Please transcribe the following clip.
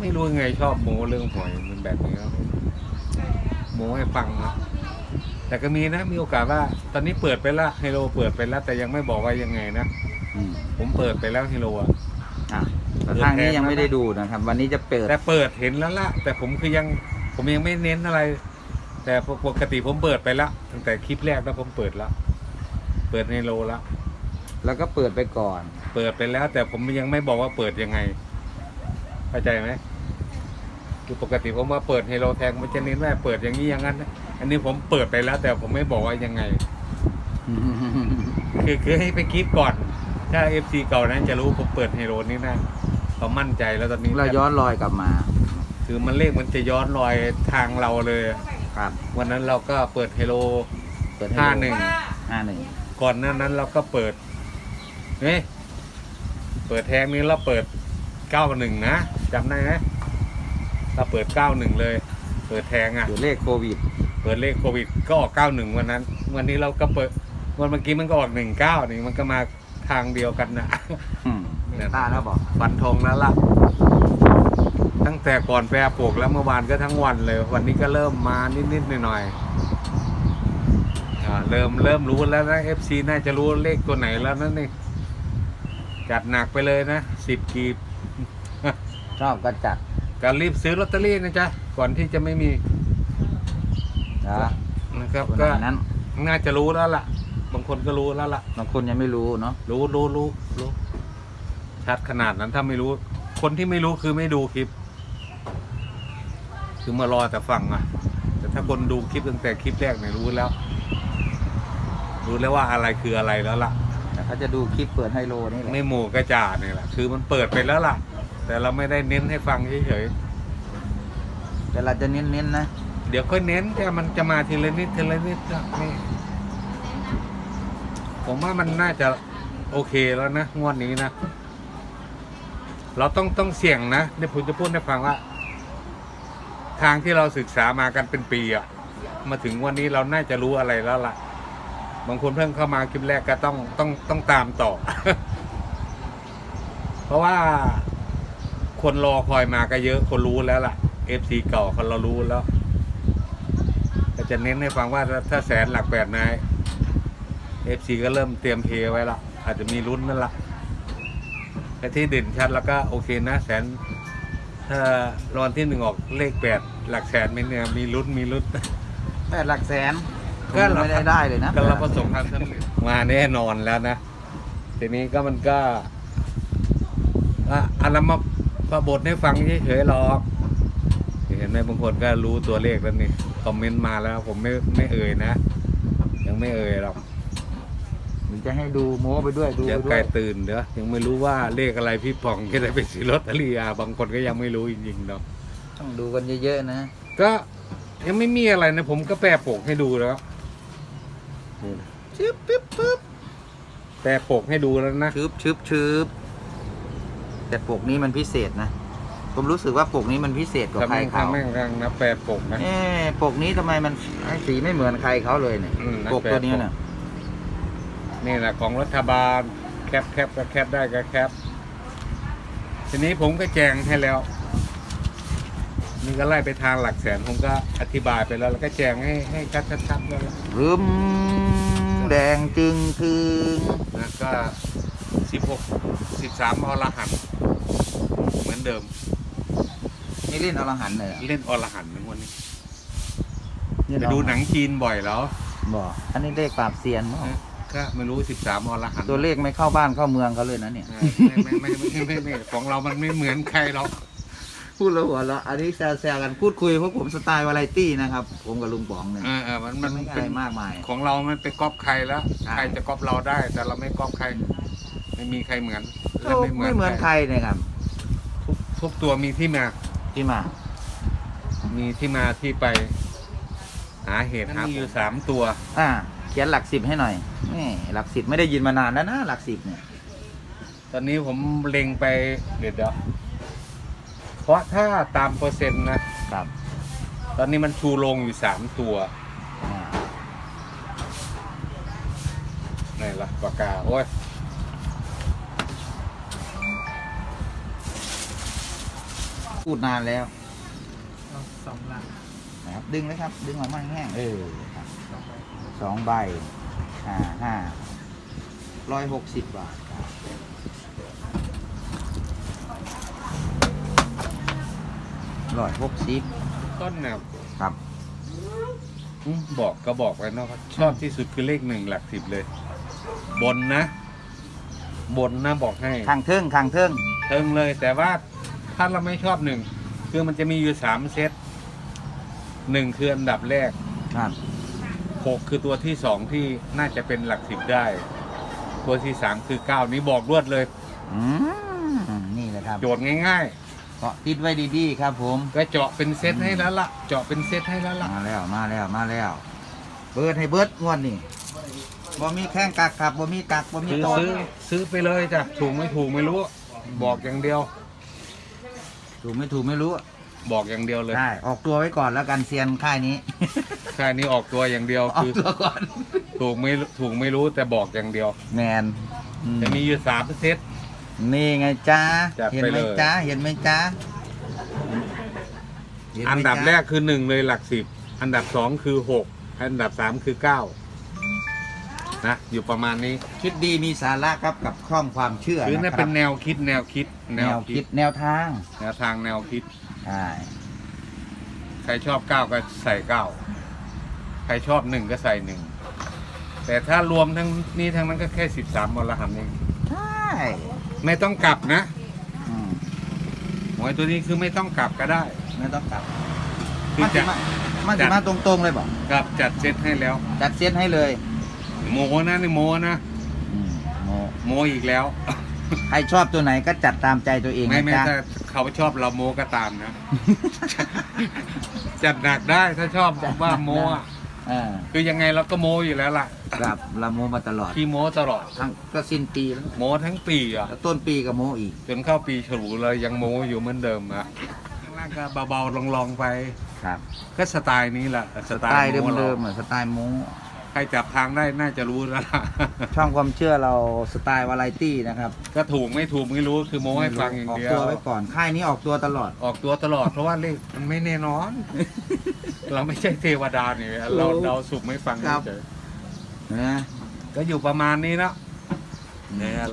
ไม่รู้ยังไงชอบโม้เรื่องหวยมันแบบนี้ครับโม้ให้ฟังนะแต่ก็มีนะมีโอกาสว่า ตอนนี้เปิดไปแล้วไฮโลเปิดไปแล้วแต่ยังไม่บอกว่ายังไงนะอืมผมเปิดไปแล้วไฮโลอะอะแต่ทางนี้ยังไม่ได้ดูนะครับ วันนี้จะเปิด แต่เปิดเห็นแล้วล่ะแต่ผมคือยังผมยังไม่เน้นอะไร แต่ปกติผมเปิดไปแล้วตั้งแต่คลิปแรกแล้วผมเปิดแล้วเปิดไฮโลแล้วแล้วก็เปิดไปก่อน เปิดไปแล้ว แต่ผมยังไม่บอกว่าเปิดยังไง เข้าใจไหมคือปกติผมว่าเปิดไฮโลแทงมันจะเน้นว่าเปิดอย่างนี้อย่างนั้นนะอันนี้ผมเปิดไปแล้ว แต่ผมไม่บอกว่ายังไง คือคือให้ไปคิดก่อน ถ้าเอฟซีเก่านั้นจะรู้ผมเปิดไฮโลนี่นะเขามั่นใจแล้วตอนนี้เราย้อนรอยกลับมา คือมันเลขมันจะย้อนรอยทางเราเลยครับ วันนั้นเราก็เปิดไฮโลเปิดห้าหนึ่งห้าหนึ่งก่อนหน้านั้นเราก็เปิดเฮ้ยเปิดแทงนี้เราเปิด เก้าหนึ่งนะจำได้ไหมเราเปิดเก้าหนึ่งเลย เปิดแทงอะ เดี๋ยวเลขโควิด เปิดเลขโควิดก็ออกเก้าหนึ่งวันนั้น วันนี้เราก็เปิดวันเมื่อกี้มันก็ออกหนึ่งเก้านี่มันก็มาทางเดียวกันนะอืมเมตตาแล้วบอกฟันธงแล้วล่ะ ตั้งแต่ก่อนแปรปลูกแล้วเมื่อวานก็ทั้งวันเลย วันนี้ก็เริ่มมานิดๆหน่อยๆอ่าเริ่มเริ่มรู้แล้วนะเอฟซีน่าจะรู้เลขตัวไหนแล้วนั่นนี่จัดหนักไปเลยนะสิบกีบ ชอบก็จัดการรีบซื้อลอตเตอรี่นะจ๊ะ ก่อนที่จะไม่มีนะนะครับตัวไหก็นนั้นน่าจะรู้แล้วล่ะ บางคนก็รู้แล้วล่ะ บางคนยังไม่รู้เนาะรู้รู้รู้รู้ชัดขนาดนั้นถ้าไม่รู้ คนที่ไม่รู้คือไม่ดูคลิป คือมารอแต่ฟังอะแต่ถ้าคนดูคลิปตั้งแต่คลิปแรกเนี่ยรู้แล้ว รู้แล้วว่าอะไรคืออะไรแล้วล่ะ แต่เขาจะดูคลิปเปิดไฮโลนี่แหละไม่หมูกระจ่าเนี่ยแหละคือมันเปิดไปแล้วล่ะ แต่เราไม่ได้เน้นให้ฟังเฉยแต่เราจะเน้นๆนะๆเดี๋ยวค่อยเน้นแค่มันจะมาทีละนิดทีละนิดนะนี่ผมว่ามันน่าจะโอเคแล้วนะงวดนี้นะ เราต้องต้องเสี่ยงนะเดี๋ยวผมจะพูดให้ฟังว่า ทางที่เราศึกษามากันเป็นปีอะมาถึงวันนี้เราน่าจะรู้อะไรแล้วล่ะ บางคนเพิ่งเข้ามาคลิปแรกก็ต้องต้องต้องตามต่อ เพราะว่า คนรอคอยมาก็เยอะคนรู้แล้วล่ะเอฟซีเก่าคนเรารู้แล้วก็จะเน้นให้ฟังว่าถ้าถ้าแสนหลักแปดนายเอฟซีก็เริ่มเตรียมเทไว้ละอาจจะมีลุ้นนั่นละแต่ที่เด่นชัดแล้วก็โอเคนะแสน ถ้ารางวัลที่หนึ่งออกเลขแปดหลักแสนไม่เนี่ยมีลุ้นมีลุ้นแปดหลักแสนก็เราไม่ได้ได้เลยนะก็เราประสบความสำเร็จมาแน่นอนแล้วนะ ทีนี้ก็มันก็อะอันนั้นมา ประบทให้ฟังเฉยๆหรอกเห็นไหมบางคนก็รู้ตัวเลขแล้วนี่คอมเมนต์มาแล้วผมไม่ไม่เอ่ยนะ ยังไม่เอ่ยหรอกหรือจะให้ดูโม้ไปด้วยดูเดี๋ยวไปใกด้ล้วยตื่นเดี๋ยวยังไม่รู้ว่าเลขอะไรพี่ผ่องจะได้ไปซื้อลอตเตอรี่อะบางคนก็ยังไม่รู้จริงๆเนาะต้องดูกันเยอะๆนะ ก็ยังไม่มีอะไรนะ ผมก็แปรปกให้ดูแล้วนี่นะชึบปึ๊บปึ๊บแปรปกให้ดูแล้วนะชึบชึบชึบ แต่ปกนี้มันพิเศษนะ ผมรู้สึกว่าปกนี้มันพิเศษกว่าถ้าใครแม่งเขาถ้าแม่งกำลังนะแปรปกนะเอ๊ะปกนี้ทำไมมันให้สีไม่เหมือนใครเขาเลยเนี่ยอืมนะปกตัวนี้เนี่ยนี่แหละของรัฐบาล แคปแคปก็แคปได้ก็แคปทีนี้ผมก็แจงให้แล้วนี่ก็ไล่ไปทางหลักแสนผมก็อธิบายไปแล้วแล้วก็แจงให้ให้ชัดๆแล้วรึมแดงจึงคืงนะก็ สิบหกสิบสามอรหันต์เหมือนเดิม นี่เล่นอรหันต์เลยเหรอเล่นอรหันต์ในวันนี้เล่ไปอรดูหัต์หนังจีนบ่อยแล้วบอกอันนี้เลขปราบเซียนมั้งก็ไม่รู้สิบสามอรหันต์ตัวเลขไม่เข้าบ้านเข้าเมืองเขาเลยนะเนี่ยอ่าไม่ไม่ไม่ไม่ไม่ไม่ของเรามันไม่เหมือนใครหรอกพูดแล้วหัวเราะอันนี้แซวๆกันพูดคุยเพราะผมสไตล์วาไรตี้นะครับ ผมกับลุงป๋องเนี่ยเออเออมันมัมันนไม่เป็ใช่นมากมาย ของเราไม่ไปก๊อปใครแล้ว ใช่ ใครจะก๊อปเราได้ แต่เราไม่ก๊อปใคร ไม่มีใครเหมือนและไม่เหมือนใครเนี่ยครับ ทุกทุกตัวมีที่มา ที่มา มีที่มาที่ไป หาเหตุหามีอยู่สามตัว อ่า เขียนหลักสิบให้หน่อยนี่หลักสิบไม่ได้ยินมานานแล้วนะหลักสิบเนี่ย ตอนนี้ผมเล็งไปเดี๋ยวเดี๋ยวเพราะถ้าตามเปอร์เซ็นต์นะครับ ตอนนี้มันชูลงอยู่สามตัวอ่า ไหนล่ะปากกาโอ้ย พูดนานแล้วเอาสองหลังนะครับดึงเลยครับ ดึงออกมาแห้งๆเออครับสองใบสองใบห้าห้าร้อยหกสิบบาทครับร้อยหกสิบต้นเนี่ยครับ อืมบอกก็บอกไว้เนอะครับชอบที่สุดคือเลขหนึ่งหลักสิบเลย บนนะ บนนะบอกให้ทางเทิงทางเทิง เทิงเลยแต่ว่า ถ้าเราไม่ชอบหนึ่งคือมันจะมีอยู่สามเซตหนึ่งคืออันดับแรกครับหกคือตัวที่สองที่น่าจะเป็นหลักสิบได้ ตัวที่สามคือเก้านี้บอกรวดเลย อืมนี่แหละครับโจทย์ง่าย เกาะติดไว้ดีๆครับ ผมๆ ก็เจาะเป็นเซตให้แล้วล่ะเจาะเป็นเซตให้แล้วล่ะมาแล้วมาแล้วมาแล้ว เบิดให้เบิดงวดนี่บ่มีแข้งกักครับบ่มีกักบ่มีซื้อตอดซื้อซื้อไปเลยจ้ะถูกไม่ถูกไม่รู้ บอกอย่างเดียว ถูกไม่ถูกไม่รู้บอกอย่างเดียวเลย ได้ออกตัวไว้ก่อนแล้วกันเซียนค่ายนี้ ค่ายนี้ออกตัวอย่างเดียวออกคือตัวก่อน ถูกไม่ถูกไม่รู้แต่บอกอย่างเดียว แมนอืมจะมีอยู่สามเซต นี่ไงจ้าจัดเห็นไปไหมเลย จ้าเห็นไหมจ้าเห็ไหมอันดับจ๊ะแรกคือหนึ่งเลยหลักสิบ อันดับสองคือหกอันดับสามคือเก้านะอยู่ประมาณนี้ คิดดีมีสาระครับกับข้องความเชื่อคือนะนั่นคเป็รับนแนวคิดแนวคิด แนวคิดแนวทางแนวทางแนวคิด ใช่ใครชอบเก้าก็ใส่เก้าใครชอบหนึ่งก็ใส่หนึ่งแต่ถ้ารวมทั้งนี้ทั้งนั้นก็แค่สิบสามมรหันเองใช่ไม่ต้องกลับนะอืมหวยตัวนี้คือไม่ต้องกลับก็ได้ ไม่ต้องกลับคือมันสิจะมามันจัสิดมาตรงๆเลยบอกกลับจัดเซตให้แล้ว จัดเซตให้เลยโมนะนี่โมนะอืมโมโมอีกแล้ว ใครชอบตัวไหนก็จัดตามใจตัวเองไม่นะไม่จ๊ะถ้าเขาชอบเราโมก็ตามนะ จัดหนักได้ถ้าชอบว่าโมอะอ่าคือยังไงเราก็โมอยู่แล้วล่ะครับเราโมมาตลอดขี้โมตลอด ทั้งก็สิ้นปีแล้วโมทั้งปีอะ แล้วต้นปีก็โมอีก จนเข้าปีฉลูเลยยังโมอยู่เหมือนเดิมอะข้างล่างก็เบาๆลองๆไป ครับก็สไตล์นี้แหละสสไตไตล์ล์โมเดิมเราๆอะสไตล์โม ใครจับทางได้น่าจะรู้แล้วล่ะ ช่องความเชื่อเราสไตล์วาไรตี้นะครับก็ถูกไม่ถูกไม่รู้คือโมให้ฟังอย่างออกเดียวตัวไว้ก่อนค่ายนี้ออกตัวตลอด ออกตัวตลอดเพราะว่าเลขมันไม่แน่นอน เราไม่ใช่เทวดาเนี่ยเราเราสุกไม่ฟังครับ เฉยนะ ๆก็อยู่ประมาณนี้แล้วเนี่ย